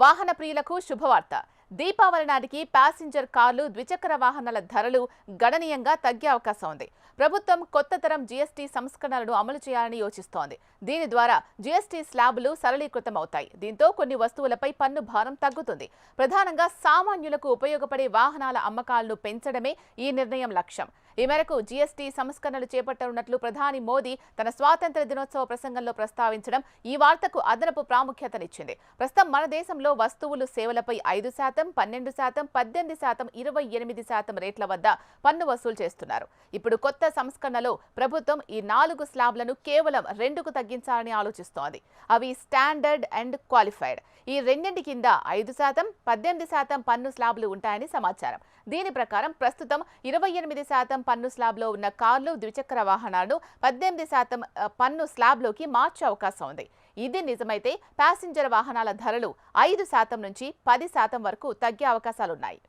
వాహన ప్రియులకు శుభవార్త. దీపావళి నాటికి ప్యాసింజర్ కార్లు ద్విచక్ర వాహనాల ధరలు గణనీయంగా తగ్గే అవకాశం ఉంది. ప్రభుత్వం కొత్త తరం జీఎస్టీ సంస్కరణలను అమలు చేయాలని యోచిస్తోంది. దీని ద్వారా జీఎస్టీ స్లాబులు సరళీకృతం అవుతాయి దీంతో కొన్ని వస్తువులపై పన్ను భారం తగ్గుతుంది. ప్రధానంగా సామాన్యులకు ఉపయోగపడే వాహనాల అమ్మకాలను పెంచడమే ఈ నిర్ణయం లక్ష్యం. ఈ మేరకు జీఎస్టీ సంస్కరణలు చేపట్టనున్నట్లు ప్రధాని మోదీ తన స్వాతంత్ర దినోత్సవ ప్రసంగంలో ప్రస్తావించడం ఈ వార్తకు అదనపు ప్రాముఖ్యతనిచ్చింది. ప్రస్తుతం మన దేశంలో వస్తువులు సేవలపై ఐదు శాతం పన్నెండు శాతం పద్దెనిమిది శాతం ఇరవై ఎనిమిది శాతం రేట్ల వద్ద పన్ను వసూలు చేస్తున్నారు. ఇప్పుడు కొత్త సంస్కరణలో ప్రభుత్వం ఈ నాలుగు స్లాబ్లను కేవలం రెండుకు తగ్గించాలని ఆలోచిస్తోంది. అవి స్టాండర్డ్ అండ్ క్వాలిఫైడ్. ఈ రెండింటి కింద ఐదు శాతం పద్దెనిమిది శాతం పన్ను స్లాబ్లు ఉంటాయని సమాచారం. దీని ప్రకారం ప్రస్తుతం ఇరవై ఎనిమిది శాతం పన్ను స్లాబ్లో ఉన్న కార్లు ద్విచక్ర వాహనాలను పద్దెనిమిది శాతం పన్ను స్లాబ్లోకి మార్చే అవకాశం ఉంది. ఇది నిజమైతే ప్యాసింజర్ వాహనాల ధరలు ఐదు శాతం నుంచి పది శాతం వరకు తగ్గే అవకాశాలున్నాయి.